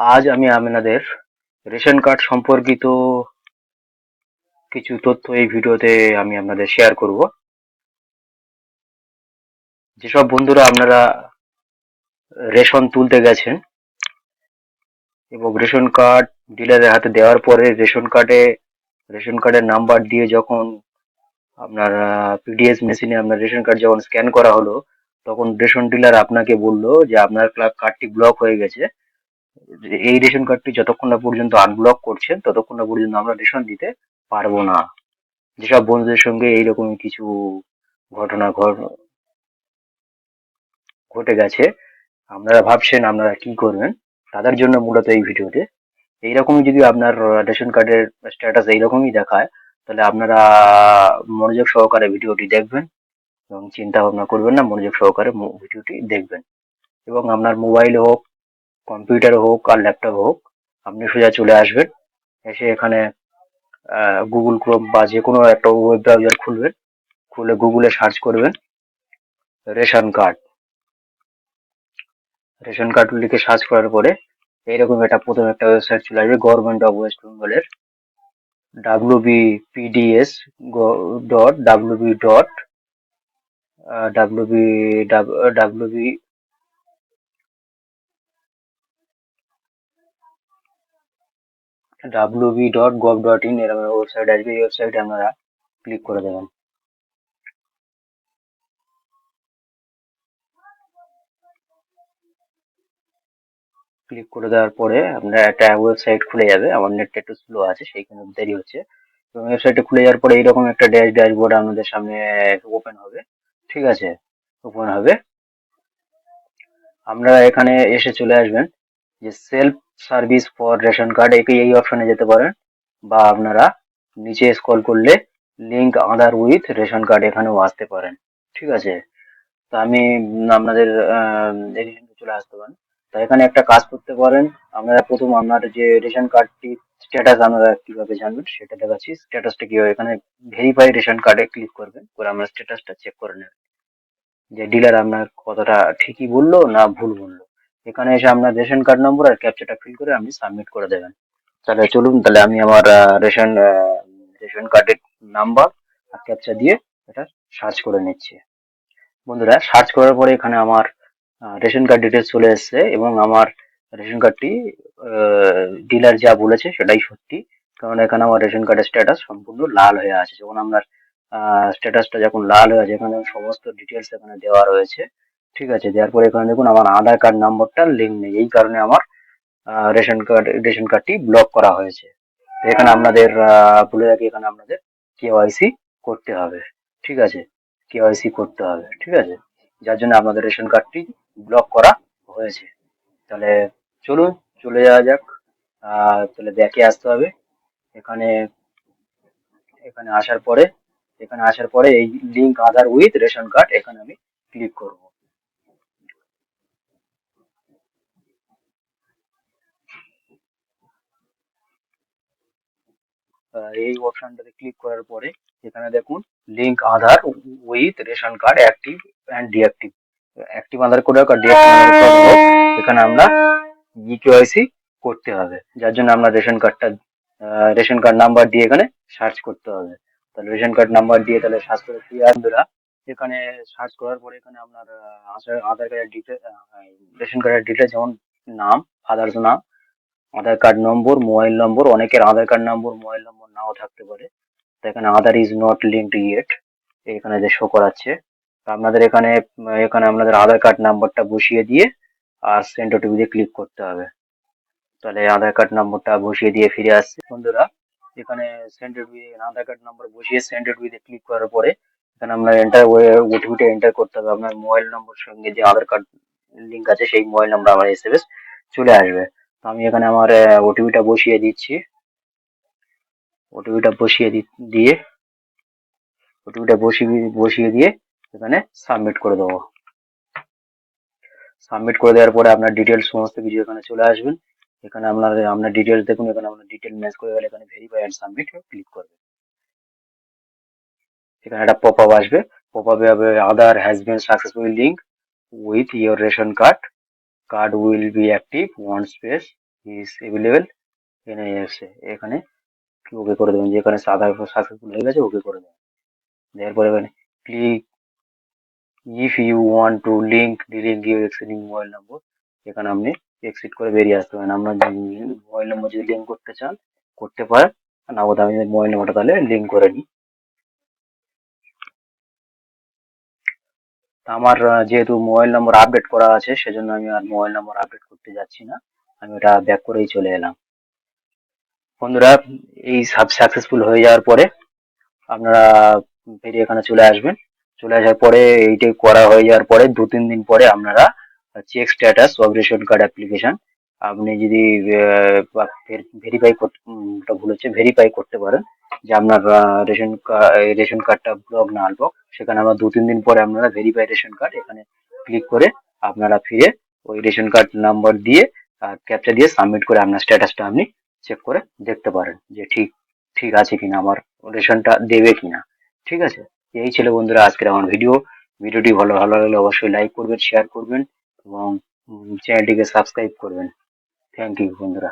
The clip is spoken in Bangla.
আজ আমি আপনাদের রেশন কার্ড সম্পর্কিত কিছু তথ্য এই ভিডিওতে আমি আপনাদের শেয়ার করব। যেসব বন্ধুরা আপনারা রেশন তুলতে গেছেন এবং রেশন কার্ড ডিলারের হাতে দেওয়ার পরে রেশন কার্ডে, রেশন কার্ডের নাম্বার দিয়ে যখন আপনার পিডিএস মেশিনে আপনার রেশন কার্ড যখন স্ক্যান করা হলো, তখন রেশন ডিলার আপনাকে বলল যে আপনার কার্ডটি ব্লক হয়ে গেছে। এই রেশন কার্ডটি যতক্ষণ না পর্যন্ত আনব্লক করছেন ততক্ষণ না পর্যন্ত আমরা রেশন দিতে পারব না। যেসব বন্ধুদের সঙ্গে এইরকম কিছু ঘটনা ঘটে গেছে, আপনারা ভাবছেন আপনারা কি করবেন? তাদের জন্য মূলত এই ভিডিওতে এইরকমই যদি আপনার রেশন কার্ডের স্ট্যাটাস এইরকমই দেখায়, তাহলে আপনারা মনোযোগ সহকারে ভিডিওটি দেখবেন এবং চিন্তা ভাবনা করবেন না, মনোযোগ সহকারে ভিডিওটি দেখবেন। এবং আপনার মোবাইল হোক কম্পিউটার হোক আর ল্যাপটপ হোক, আপনি সোজা চলে আসবেন। এসে এখানে গুগল ক্রোম বা যে কোনো একটা ওয়েব ব্রাউজার খুলবেন। খুলে গুগলে সার্চ করবেন রেশন কার্ড। রেশন কার্ড লিখে সার্চ করার পরে এইরকম একটা প্রথম একটা ওয়েবসাইট চলে আসবে গভর্নমেন্ট অফ ওয়েস্ট বেঙ্গলের W B PDS dot W B dot W B W B W B dot gov dot in এরকম ওয়েবসাইট আসবে, এই ওয়েবসাইটে আপনারা ক্লিক করে দেবেন। ক্লিক করে দেওয়ার পরে আপনার একটা ওয়েবসাইট খুলে যাবে, আমার নেটটা একটু স্লো আছে, সেইখানে দেরি হচ্ছে। এবং ওয়েবসাইটে খুলে যাওয়ার পরে এইরকম একটা ড্যাশ ড্যাশবোর্ড আপনাদের সামনে ওপেন হবে, ঠিক আছে? ওপেন হবে। আপনারা এখানে এসে চলে আসবেন। যে self service for ration card একে এই অপশনে যেতে পারেন। বা আপনারা নিচে স্ক্রল করলে link Aadhaar with ration card এখানেও আসতে পারেন। ঠিক আছে? তো আমি আপনাদের চলে আসতে পারেন। তো এখানে একটা কাজ করতে পারেন। আপনারা প্রথম আপনার যে রেশন কার্ডটি স্ট্যাটাস আপনারা কীভাবে জানবেন সেটা দেখাচ্ছি। স্ট্যাটাসটা কি হয়? এখানে ভেরিফাই রেশন কার্ডে ক্লিক করবেন। করে আমরা স্ট্যাটাসটা চেক করে নেবেন। যে ডিলার আপনার কতটা ঠিকই বলল না ভুল বলল। এখানে এসে আপনার রেশন কার্ড নম্বর আর ক্যাপচাটা ফিল করে আপনি সাবমিট করে দেবেন। তাহলে চলুন, তাহলে আমি আমার রেশন রেশন কার্ডের নাম্বার আর ক্যাপচা দিয়ে এটা সার্চ করে নিচ্ছি। বন্ধুরা সার্চ করার পরে এখানে আমার রেশন কার্ড ডিটেলস চলে এসেছে এবং আমার রেশন কার্ডটি ডিলার যা বলেছে সেটাই সত্যি। কারণ এখানে আমার রেশন কার্ডের স্ট্যাটাস সম্পূর্ণ লাল হয়ে আছে। যখন আপনার স্ট্যাটাসটা যখন লাল হয়ে আছে, এখানে সমস্ত ডিটেলস এখানে দেওয়া রয়েছে। ঠিক আছে দেওয়ার পরে এখানে দেখুন আমার আধার কার্ড নাম্বারটা লিঙ্ক নেই। এই কারণে আমার রেশন কার্ড রেশন কার্ডটি ব্লক করা হয়েছে। এখানে আপনাদের বলে রাখি, এখানে আপনাদের কেওয়াইসি করতে হবে। ঠিক আছে? কেওয়াইসি করতে হবে। ঠিক আছে? যার জন্য আপনাদের রেশন কার্ডটি ব্লক করা হয়েছে। তাহলে চলুন, চলে যাওয়া যাক। তাহলে ব্যাকে আসতে হবে। এখানে এখানে আসার পরে, এখানে আসার পরে এই link Aadhaar with ration card এখানে আমি ক্লিক করব। এই অপশনটাতে ক্লিক করার পরে এখানে দেখুন link Aadhaar with ration card active and deactive active Aadhaar হোক আর ডিঅ্যাক্টিভ আধার এখানে আমরা ইকেওয়াইসি করতে হবে। যার জন্য আমরা রেশন কার্ডটা রেশন কার্ড নাম্বার দিয়ে এখানে সার্চ করতে হবে। তাহলে রেশন কার্ড নাম্বার দিয়ে তাহলে সার্চ করে ফ্রি বন্ধুরা, এখানে সার্চ করার পরে এখানে আপনার আধার কার্ডের ডিটেল রেশন কার্ডের ডিটেল যেমন নাম ফাদার্স নাম আধার কার্ড নম্বর, মোবাইল নম্বর, অনেকের আধার কার্ড নম্বর, মোবাইল নম্বর নাও থাকতে পারে। তো এখানে Aadhaar is not linked yet. এখানে যে শো করাচ্ছে আপনাদের এখানে এখানে আপনাদের আধার কার্ড নাম্বারটা বসিয়ে দিয়ে আর সেন্ড ওটিপিতে ক্লিক করতে হবে। তাহলে আধার কার্ড নম্বরটা বসিয়ে দিয়ে ফিরে আসছে। বন্ধুরা, এখানে send OTP, Aadhaar card number বসিয়ে সেন্ড ওটিপিতে ক্লিক করার পরে এখানে আমরা এন্টার ওটিপিটা এন্টার করতে হবে। আপনার মোবাইল নম্বর সঙ্গে যে আধার কার্ড লিঙ্ক আছে, সেই মোবাইল নাম্বার আমার এসএমএস চলে আসবে। আমি এখানে আমার ওটিপিটা বসিয়ে দিচ্ছি। ওটিপিটা বসিয়ে দিয়ে ওটিপিটা বসিয়ে বসিয়ে দিয়ে এখানে সাবমিট করে দেবো। সাবমিট করে দেওয়ার পরে আপনার ডিটেলস সমস্ত কিছু এখানে চলে আসবেন এখানে আপনার আপনার ডিটেলস দেখুন, এখানে আপনার ডিটেল ম্যাচ করে গেলে এখানে ভেরিফাই অ্যান্ড সাবমিট ক্লিক করবেন এখানে একটা পপ আপ আসবে। পপ আপে হবে been successfully link with your ration card card will be active one space is available এখানে এসছে এখানে ওকে করে দেবেন। যেখানে সাদা সাকসেসফুল হয়ে গেছে ওকে করে দেবেন। দেওয়ার পরে এখানে click if you want to link delink your existing mobile number এখানে আপনি এক্সিট করে বেরিয়ে আসতে পারেন। আপনার মোবাইল নম্বর যদি লিঙ্ক করতে চান, করতে পারেন। না আমি মোবাইল নম্বরটা তাহলে লিঙ্ক করে নিই। আমার যেহেতু মোবাইল নম্বর আপডেট করা আছে, সেজন্য আমি আর মোবাইল নম্বর আপডেট করতে যাচ্ছি না। আমি ওটা ব্যাক করেই চলে এলাম। বন্ধুরা, এই সাব সাকসেসফুল হয়ে যাওয়ার পরে আপনারা ফের এখানে চলে আসবেন। চলে আসার পরে এইটা করা হয়ে যাওয়ার পরে দু তিন দিন পরে আপনারা check status of ration card application আপনি যদি ভেরিফাই করতে ভুল হচ্ছে ভেরিফাই করতে পারেন যে আপনার রেশন কার্ড রেশন কার্ডটা ব্লক না আনব্লক সেখানে আমরা দু, তিন দিন পরে আপনারা ভেরিফাই রেশন কার্ড এখানে ক্লিক করে আপনারা ফিরে ওই রেশন কার্ড নাম্বার দিয়ে, আর ক্যাপচা দিয়ে সাবমিট করে আপনার স্ট্যাটাসটা আপনি চেক করে দেখতে পারেন যে ঠিক ঠিক আছে কিনা, আমার রেশনটা দেবে কিনা। ঠিক আছে? এই ছিল বন্ধুরা আজকের আমার ভিডিও ভিডিওটি ভালো ভালো লাগলে অবশ্যই লাইক করবেন শেয়ার করবেন এবং চ্যানেলটিকে সাবস্ক্রাইব করবেন। থ্যাংক ইউ বন্ধুরা